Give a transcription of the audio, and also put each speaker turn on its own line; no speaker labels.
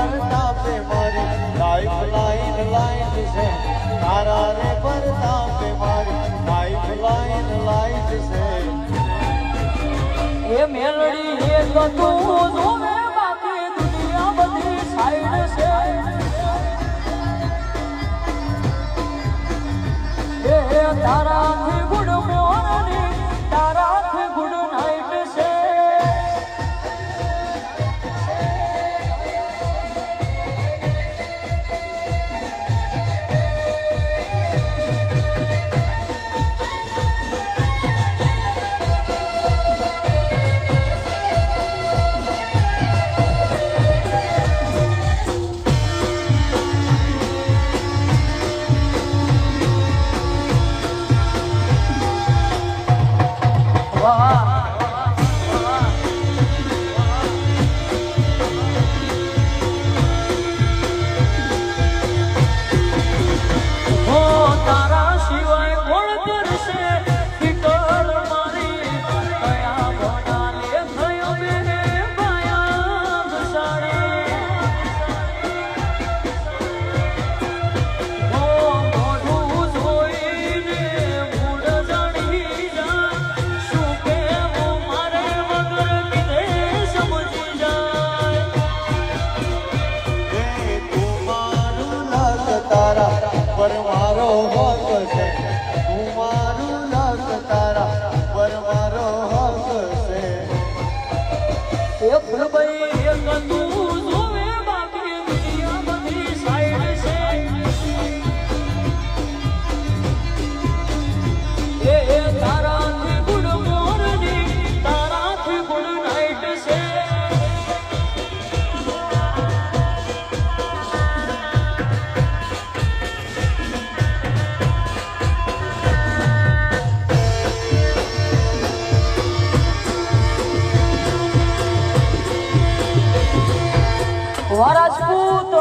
પરતાપે light છે. તારા રે પરતાપે મારી લાઈફ લાઈટ છે.
એ મેલડી હે
તો તારા 好啊
એક ભાઈ એક તું રાજપૂત